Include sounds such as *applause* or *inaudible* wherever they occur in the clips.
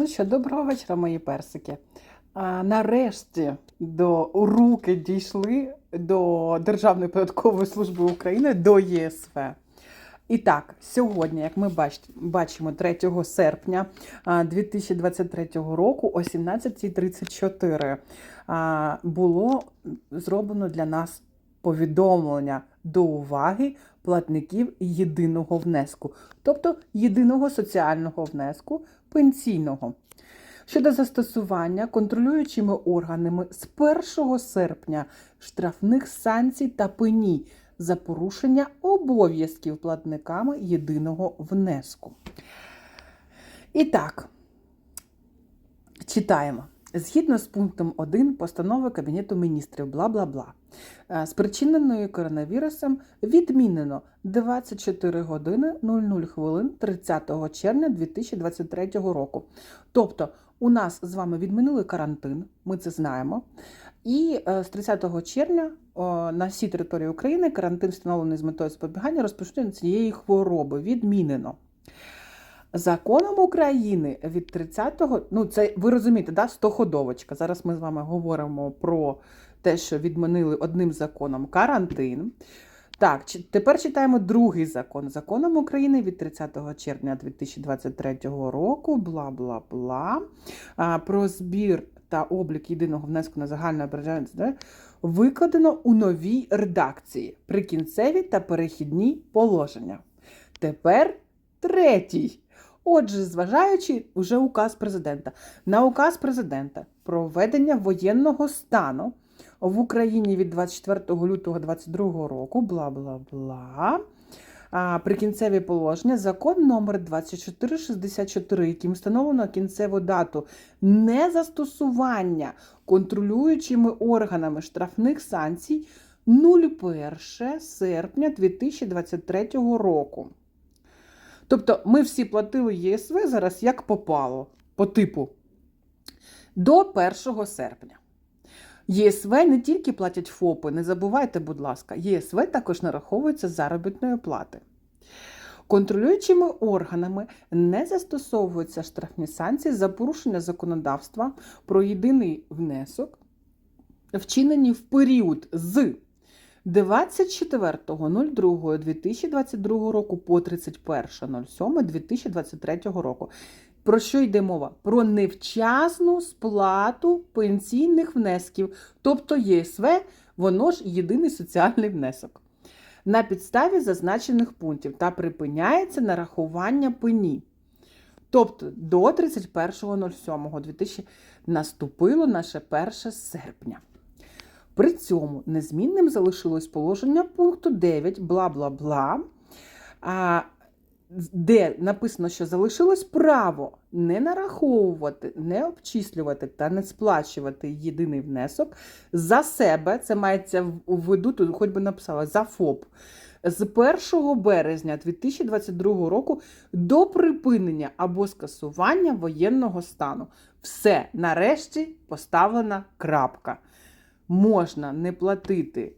Ну що, доброго вечора, мої персики. А, нарешті до руки дійшли до Державної податкової служби України до ЄСВ. І так, сьогодні, як ми бач- бачимо, 3 серпня 2023 року о 17.34 а, було зроблено для нас повідомлення до уваги платників єдиного внеску, тобто єдиного соціального внеску пенсійного. Щодо застосування контролюючими органами з 1 серпня штрафних санкцій та пені за порушення обов'язків платниками єдиного внеску. І так, читаємо. Згідно з пунктом 1 постанови Кабінету міністрів, бла бла бла, е, спричиненою коронавірусом відмінено 24 години 00 хвилин 30 червня 2023 року. Тобто, у нас з вами відмінили карантин, ми це знаємо. І е, з 30 червня на всій території України карантин встановлений з метою запобігання розпоширення цієї хвороби відмінено. Законом України від 30-го, ну це ви розумієте, да, стоходовочка. Зараз ми з вами говоримо про те, що відмінили одним законом карантин. Так, тепер читаємо другий закон. Законом України від 30 червня 2023 року, бла бла бла, про збір та облік єдиного внеску на загальне ображення викладено у новій редакції прикінцеві та перехідні положення. Тепер третій. Отже, зважаючи вже указ президента на указ президента про введення воєнного стану в Україні від 24 лютого 2022 року, бла бла бла. А, прикінцеві положення, закон номер 2464, яким встановлено кінцеву дату незастосування контролюючими органами штрафних санкцій 01 серпня 2023 року. Тобто ми всі платили ЄСВ зараз як попало, по типу до 1 серпня. ЄСВ не тільки платять ФОПи, не забувайте, будь ласка, ЄСВ також нараховується з заробітної плати. Контролюючими органами не застосовуються штрафні санкції за порушення законодавства про єдиний внесок, вчинені в період з 24.02.2022 року по 31.07.2023 року. Про що йде мова? Про невчасну сплату пенсійних внесків, тобто ЄСВ, воно ж єдиний соціальний внесок. На підставі зазначених пунктів та припиняється нарахування пені. Тобто до 31.07.2000 наступило наше 1 серпня. При цьому незмінним залишилось положення пункту 9, бла бла бла, де написано, що залишилось право не нараховувати, не обчислювати та не сплачувати єдиний внесок за себе. Це мається в виду, тут хоч би написала за ФОП. З 1 березня 2022 року до припинення або скасування воєнного стану. Все, нарешті поставлена крапка можна не платити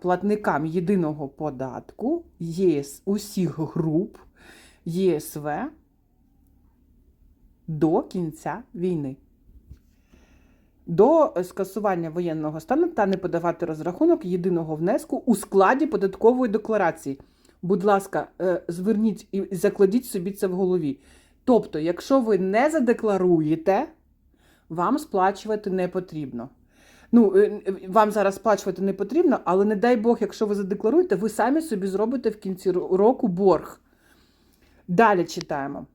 платникам єдиного податку ЄС усіх груп ЄСВ до кінця війни. До скасування воєнного стану та не подавати розрахунок єдиного внеску у складі податкової декларації. Будь ласка, е, зверніть і закладіть собі це в голові. Тобто, якщо ви не задекларуєте, вам сплачувати не потрібно. Ну, е, е, вам зараз сплачувати не потрібно, але не дай Бог, якщо ви задекларуєте, ви самі собі зробите в кінці року борг. Далі читаємо.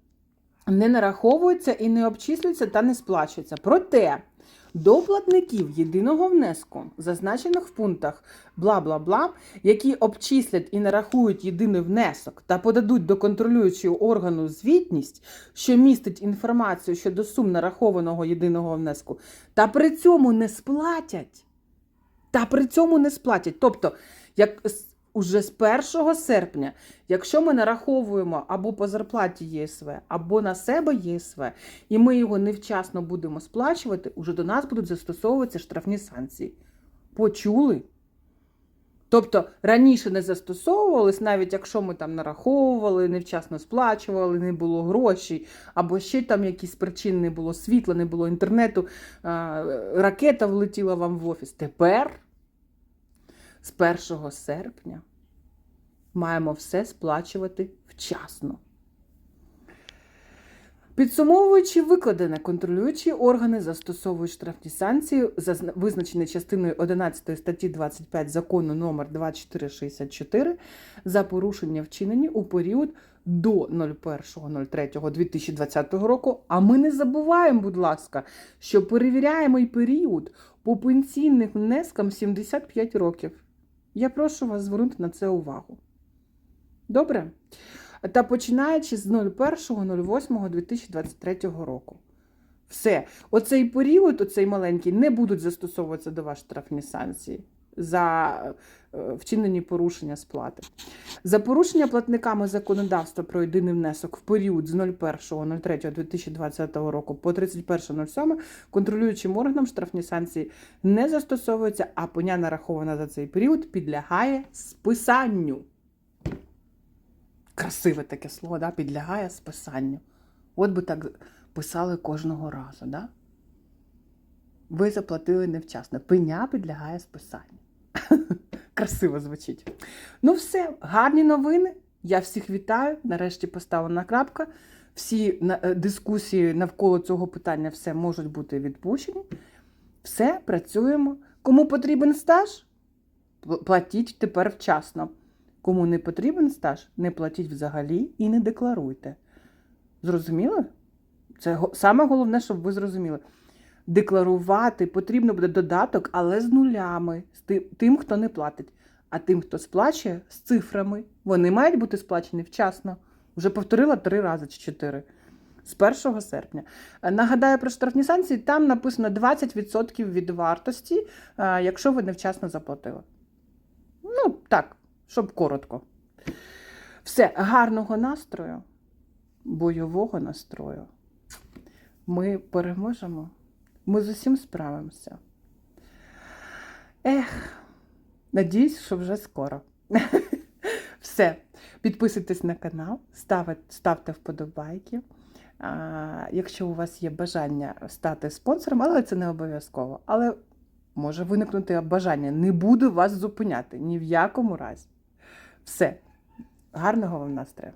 Не нараховується і не обчислюється та не сплачується. Проте до платників єдиного внеску, зазначених в пунктах бла бла бла, які обчислять і нарахують єдиний внесок та подадуть до контролюючого органу звітність, що містить інформацію щодо сум нарахованого єдиного внеску, та при цьому не сплатять. Та при цьому не сплатять. Тобто, як уже з 1 серпня, якщо ми нараховуємо або по зарплаті ЄСВ, або на себе ЄСВ, і ми його невчасно будемо сплачувати, уже до нас будуть застосовуватися штрафні санкції. Почули? Тобто раніше не застосовувались, навіть якщо ми там нараховували, невчасно сплачували, не було грошей, або ще там якісь причин не було світла, не було інтернету, ракета влетіла вам в офіс. Тепер, з 1 серпня, маємо все сплачувати вчасно. Підсумовуючи викладене, контролюючі органи застосовують штрафні санкції, визначені частиною 11 статті 25 закону номер 2464 за порушення вчинені у період до 01.03.2020 року. А ми не забуваємо, будь ласка, що перевіряємо і період по пенсійним внескам 75 років. Я прошу вас звернути на це увагу. Добре? та починаючи з 01.08.2023 року. Все, оцей період, оцей маленький, не будуть застосовуватися до вас штрафні санкції за е, вчинені порушення сплати. За порушення платниками законодавства про єдиний внесок в період з 01.03.2020 року по 31.07 контролюючим органам штрафні санкції не застосовуються, а поня нарахована за цей період підлягає списанню. Красиве таке слово, да? підлягає списанню. От би так писали кожного разу. Да? Ви заплатили невчасно. Пеня підлягає списанню. *laughs* Красиво звучить. Ну, все, гарні новини. Я всіх вітаю. Нарешті поставлена крапка. Всі е, дискусії навколо цього питання все можуть бути відпущені. Все, працюємо. Кому потрібен стаж? Платіть тепер вчасно. Кому не потрібен стаж, не платіть взагалі і не декларуйте. Зрозуміли? Це саме головне, щоб ви зрозуміли. Декларувати потрібно буде додаток, але з нулями, з тим, хто не платить. А тим, хто сплачує, з цифрами. Вони мають бути сплачені вчасно. Вже повторила три рази чи чотири. З 1 серпня. Е, Нагадаю про штрафні санкції, там написано 20% від вартості, е, якщо ви невчасно заплатили. Ну, так, щоб коротко. Все, гарного настрою, бойового настрою. Ми переможемо. Ми з усім справимося. Ех, надіюсь, що вже скоро. *laughs* Все. Підписуйтесь на канал, ставте, вподобайки. Якщо у вас є бажання стати спонсором, але це не обов'язково. Але може виникнути бажання. Не буду вас зупиняти ні в якому разі. Все. Гарного вам настрою!